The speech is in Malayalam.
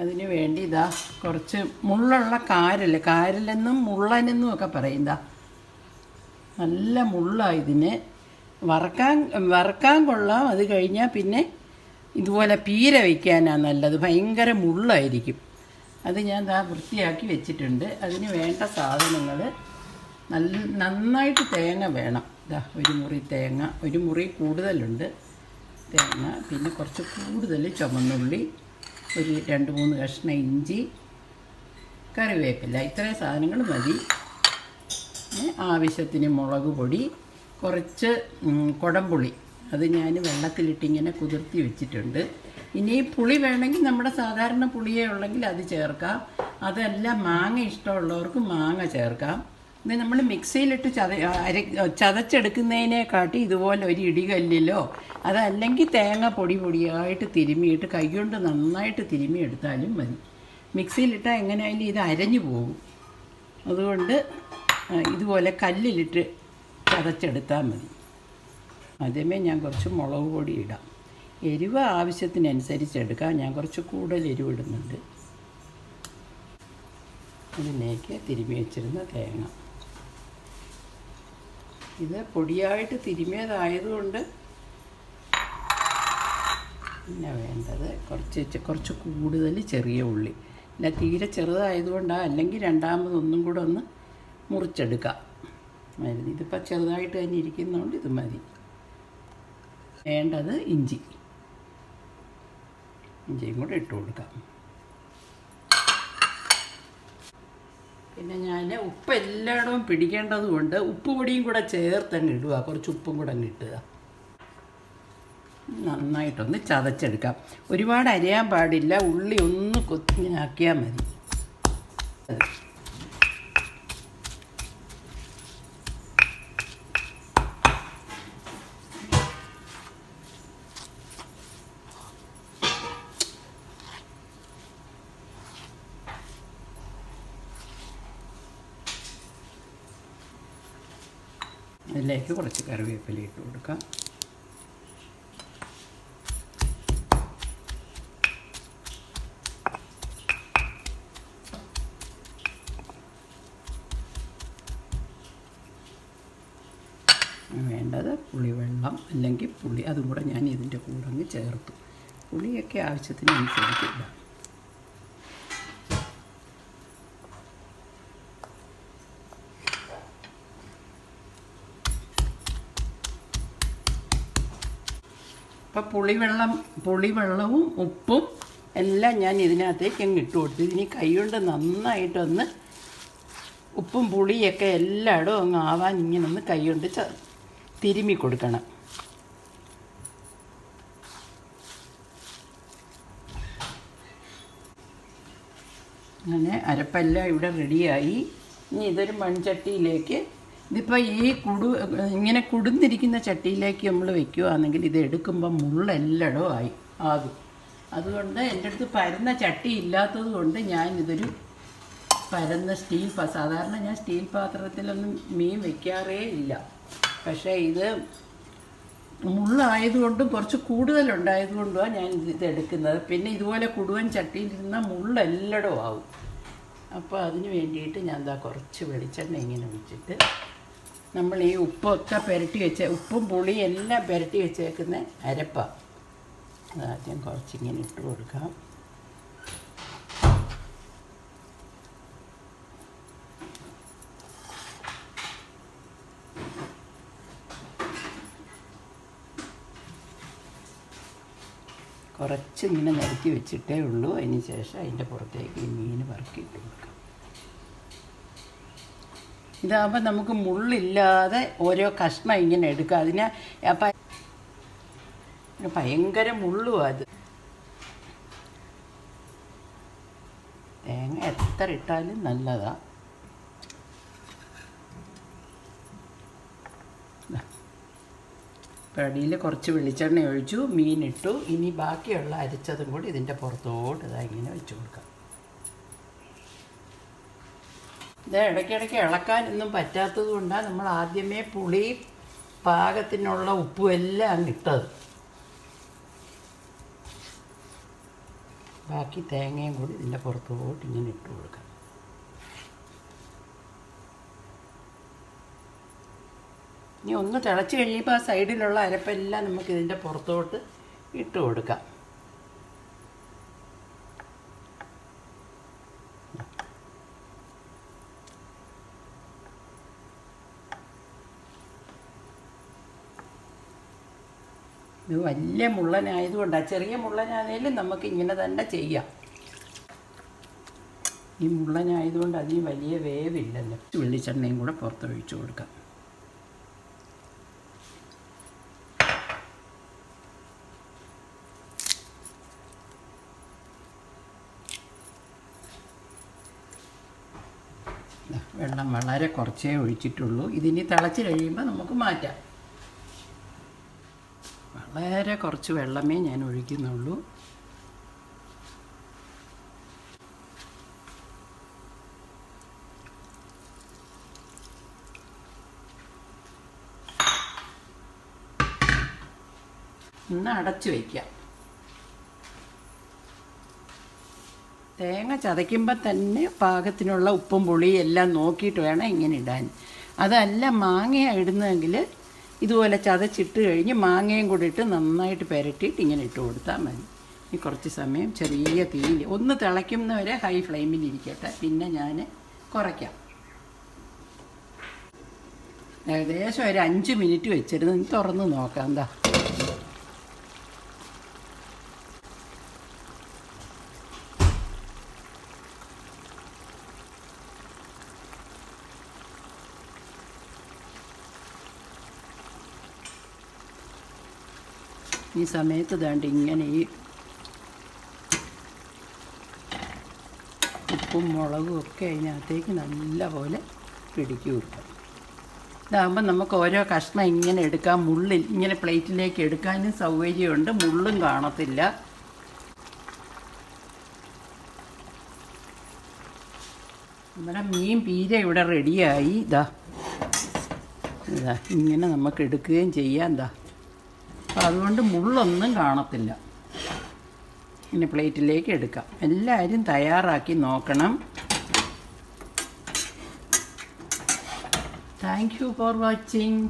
അതിന് വേണ്ടി ഇതാ കുറച്ച് മുള്ളുള്ള കാരൽ കാരലെന്നും മുള്ളനെന്നും ഒക്കെ പറയും. ഇതാ നല്ല മുള്ളാണ് ഇതിന്. വറക്കാൻ വറക്കാൻ കൊള്ളാം. അത് കഴിഞ്ഞാൽ പിന്നെ ഇതുപോലെ പീര വയ്ക്കാനാണ് നല്ലത്. ഭയങ്കര മുള്ളായിരിക്കും. അത് ഞാൻ ദാ വൃത്തിയാക്കി വെച്ചിട്ടുണ്ട്. അതിന് വേണ്ട സാധനങ്ങൾ നല്ല നന്നായിട്ട് തേങ്ങ വേണം. ഇതാ ഒരു മുറി തേങ്ങ. ഒരു മുറി കൂടുതലുണ്ട്. തേങ്ങ. പിന്നെ കുറച്ച് കൂടുതൽ ചുമന്നുള്ളി. ഒരു രണ്ട് മൂന്ന് കഷ്ണം ഇഞ്ചി കറിവേപ്പില. ഇത്രയും സാധനങ്ങൾ മതി. ആവശ്യത്തിന് മുളക് പൊടി കുറച്ച് കുടംപുളി. അത് ഞാൻ വെള്ളത്തിലിട്ടിങ്ങനെ കുതിർത്തി വെച്ചിട്ടുണ്ട്. ഇനി പുളി വേണമെങ്കിൽ നമ്മുടെ സാധാരണ പുളിയേ ഉള്ളെങ്കിൽ അത് ചേർക്കാം. അതല്ല മാങ്ങ ഇഷ്ടമുള്ളവർക്ക് മാങ്ങ ചേർക്കാം. ഇത് നമ്മൾ മിക്സിയിലിട്ട് ചത അര ചതച്ചെടുക്കുന്നതിനെക്കാട്ടി ഇതുപോലെ ഒരു ഇടികല്ലിലോ അതല്ലെങ്കിൽ തേങ്ങ പൊടി പൊടിയായിട്ട് തിരുമിയിട്ട് കൈകൊണ്ട് നന്നായിട്ട് തിരുമി എടുത്താലും മതി മിക്സിയിലിട്ടാൽ എങ്ങനെയായാലും ഇത് അരഞ്ഞു പോകും. അതുകൊണ്ട് ഇതുപോലെ കല്ലിലിട്ട് ചതച്ചെടുത്താൽ മതി. ആദ്യമേ ഞാൻ കുറച്ച് മുളക് പൊടി ഇടാം. എരിവ് ആവശ്യത്തിനനുസരിച്ച് എടുക്കാം ഞാൻ കുറച്ച് കൂടുതൽ എരിവ് ഇടുന്നുണ്ട്. ഇതിലേക്ക് തിരുമ്മി വെച്ചിരുന്ന തേങ്ങ. ഇത് പൊടിയായിട്ട് തിരുമിയതായതുകൊണ്ട് പിന്നെ വേണ്ടത് കുറച്ച് കുറച്ച് കൂടുതൽ ചെറിയ ഉള്ളി. പിന്നെ തീരെ ചെറുതായതുകൊണ്ടാണ് അല്ലെങ്കിൽ രണ്ടാമതൊന്നും കൂടെ ഒന്ന് മുറിച്ചെടുക്കാം. ആയിരുന്നു ഇതിപ്പോൾ ചെറുതായിട്ട് തന്നെ ഇരിക്കുന്നതുകൊണ്ട് ഇത് മതി. വേണ്ടത് ഇഞ്ചി. ഇഞ്ചിയും കൂടെ ഇട്ട് കൊടുക്കാം. പിന്നെ ഞാൻ ഉപ്പ് എല്ലായിടവും പിടിക്കേണ്ടതുകൊണ്ട് ഉപ്പ് പൊടിയും കൂടെ ചേർത്തങ്ങ് ഇടുക. കുറച്ച് ഉപ്പും കൂടെ അങ്ങ് ഇട്ടുക. നന്നായിട്ടൊന്ന് ചതച്ചെടുക്കാം. ഒരുപാട് അരയാൻ പാടില്ല. ഉള്ളി ഒന്ന് കൊത്തിനാക്കിയാൽ മതി. അതിലേക്ക് കുറച്ച് കറിവേപ്പില ഇട്ട് കൊടുക്കാം. വേണ്ടത് പുളിവെള്ളം അല്ലെങ്കിൽ പുളി അതും കൂടെ ഞാൻ ഇതിന്റെ കൂടെ അങ്ങ് ചേർത്തു. പുളിയൊക്കെ ആവശ്യത്തിനനുസരിച്ച് അപ്പം പുളിവെള്ളം പുളിവെള്ളവും ഉപ്പും എല്ലാം ഞാൻ ഇതിനകത്തേക്ക് അങ്ങ് ഇട്ട് കൊടുത്തു. ഇനി കൈകൊണ്ട് നന്നായിട്ടൊന്ന് ഉപ്പും പുളിയൊക്കെ എല്ലായിടും അങ്ങ് ആവാൻ ഇങ്ങനെ ഒന്ന് കൈകൊണ്ട് ച തിരുമ്മി കൊടുക്കണം. അങ്ങനെ അരപ്പെല്ലാം ഇവിടെ റെഡിയായി ഇനി ഇതൊരു മൺചട്ടിയിലേക്ക് ഇതിപ്പോൾ ഈ കുടു ഇങ്ങനെ കുടുന്നിരിക്കുന്ന ചട്ടിയിലേക്ക് നമ്മൾ വെക്കുകയാണെങ്കിൽ ഇത് എടുക്കുമ്പോൾ മുള്ളെല്ലടവും ആയി ആകും. അതുകൊണ്ട് എന്റെ അടുത്ത് പരന്ന ചട്ടി ഇല്ലാത്തത് കൊണ്ട് ഞാൻ ഇതൊരു പരന്ന സ്റ്റീൽ പാ സാധാരണ ഞാൻ സ്റ്റീൽ പാത്രത്തിലൊന്നും മീൻ വെക്കാറേ ഇല്ല. പക്ഷേ ഇത് മുള്ളായതുകൊണ്ടും കുറച്ച് കൂടുതലുണ്ടായതുകൊണ്ടുമാണ് ഞാൻ ഇത് എടുക്കുന്നത്. പിന്നെ ഇതുപോലെ കുടുവൻ ചട്ടിയിലിരുന്ന മുള്ളെല്ലടവും ആവും. അപ്പോൾ അതിന് വേണ്ടിയിട്ട് ഞാൻ എന്താ കുറച്ച് വെളിച്ചെണ്ണ ഇങ്ങനെ ഒഴിച്ചിട്ട് നമ്മൾ ഈ ഉപ്പൊക്കെ പുരട്ടി വെച്ച ഉപ്പും പുളിയും എല്ലാം പുരട്ടി വെച്ചേക്കുന്ന അരപ്പ. അതാദ്യം കുറച്ചിങ്ങനെ ഇട്ട് കൊടുക്കാം. കുറച്ചിങ്ങനെ നിരത്തി വെച്ചിട്ടേ ഉള്ളൂ. അതിന് ശേഷം അതിന്റെ പുറത്തേക്ക് മീൻ പറക്കിയിട്ട് കൊടുക്കാം. ഇതാകുമ്പോൾ നമുക്ക് മുള്ളില്ലാതെ ഓരോ കഷ്ണം ഇങ്ങനെ എടുക്കാം. അതിന് അപ്പം ഭയങ്കര മുള്ളും അത്. തേങ്ങ എത്ര ഇട്ടാലും നല്ലതാ. അടിയിൽ കുറച്ച് വെളിച്ചെണ്ണ ഒഴിച്ചു മീനിട്ടു ഇനി ബാക്കിയുള്ള അരിച്ചതും കൂടി ഇതിന്റെ പുറത്തോട്ട് ഇതാ ഇങ്ങനെ വെച്ച് കൊടുക്കാം. ഇത് ഇടയ്ക്കിടയ്ക്ക് ഇളക്കാനൊന്നും പറ്റാത്തത് കൊണ്ടാണ് നമ്മൾ ആദ്യമേ പുളി പാകത്തിനുള്ള ഉപ്പും എല്ലാം ഇട്ടത്. ബാക്കി തേങ്ങയും കൂടി ഇതിന്റെ പുറത്തോട്ട് ഇങ്ങനെ ഇട്ട് കൊടുക്കാം. ഇനി ഒന്ന് തിളച്ച് കഴിയുമ്പോൾ ആ സൈഡിലുള്ള അരപ്പെല്ലാം നമുക്ക് ഇതിന്റെ പുറത്തോട്ട് ഇട്ട് കൊടുക്കാം. ഇത് വലിയ മുള്ളനായതുകൊണ്ടാണ് ചെറിയ മുള്ളനാണേലും നമുക്ക് ഇങ്ങനെ തന്നെ ചെയ്യാം. ഈ മുള്ളനായതുകൊണ്ട് അതിന് വലിയ വേവില്ലല്ലോ. വെള്ളിച്ചെണ്ണയും കൂടെ പുറത്തൊഴിച്ചു കൊടുക്കാം. വെള്ളം വളരെ കുറച്ചേ ഒഴിച്ചിട്ടുള്ളൂ. ഇതിനി തിളച്ച് കഴിയുമ്പോൾ നമുക്ക് മാറ്റാം. വളരെ കുറച്ച് വെള്ളമേ ഞാൻ ഒഴിക്കുന്നുള്ളൂ. ഒന്ന് അടച്ചു വയ്ക്കാം. തേങ്ങ ചതയ്ക്കുമ്പോൾ തന്നെ പാകത്തിനുള്ള ഉപ്പും പുളിയും എല്ലാം നോക്കിയിട്ട് വേണം ഇങ്ങനെ ഇടാൻ. അതല്ല മാങ്ങ ഇടുന്നതെങ്കിൽ ഇതുപോലെ ചതച്ചിട്ട് കഴിഞ്ഞ് മാങ്ങയും കൂടി ഇട്ട് നന്നായിട്ട് പുരട്ടിയിട്ട് ഇങ്ങനെ ഇട്ട് കൊടുത്താൽ മതി. ഇനി കുറച്ച് സമയം ചെറിയ തീയിൽ ഒന്ന് തിളയ്ക്കുന്നവരെ ഹൈ ഫ്ലെയിമിൽ ഇരിക്കട്ടെ. പിന്നെ ഞാൻ കുറയ്ക്കാം. ഏകദേശം ഒരു അഞ്ച് മിനിറ്റ് വെച്ചിരുന്ന്. തുറന്ന് നോക്കാം. എന്താ ഈ സമയത്ത് ദാണ്ട് ഇങ്ങനെ ഈ ഉപ്പും മുളകും ഒക്കെ അതിനകത്തേക്ക് നല്ലപോലെ പിടിച്ചു കൊടുക്കാം. ഇതാകുമ്പോൾ നമുക്ക് ഓരോ കഷ്ണം ഇങ്ങനെ എടുക്കാം. മുള്ളിൽ ഇങ്ങനെ പ്ലേറ്റിലേക്ക് എടുക്കാനും സൗകര്യമുണ്ട്. മുള്ളും കാണത്തില്ല. നമ്മുടെ മീൻ പീര ഇവിടെ റെഡിയായി ഇതാ ഇതാ ഇങ്ങനെ നമുക്ക് എടുക്കുകയും ചെയ്യാം. എന്താ അപ്പം അതുകൊണ്ട് മുള്ളൊന്നും കാണത്തില്ല. ഇനി പ്ലേറ്റിലേക്ക് എടുക്കാം. എല്ലാവരും തയ്യാറാക്കി നോക്കണം. Thank you for watching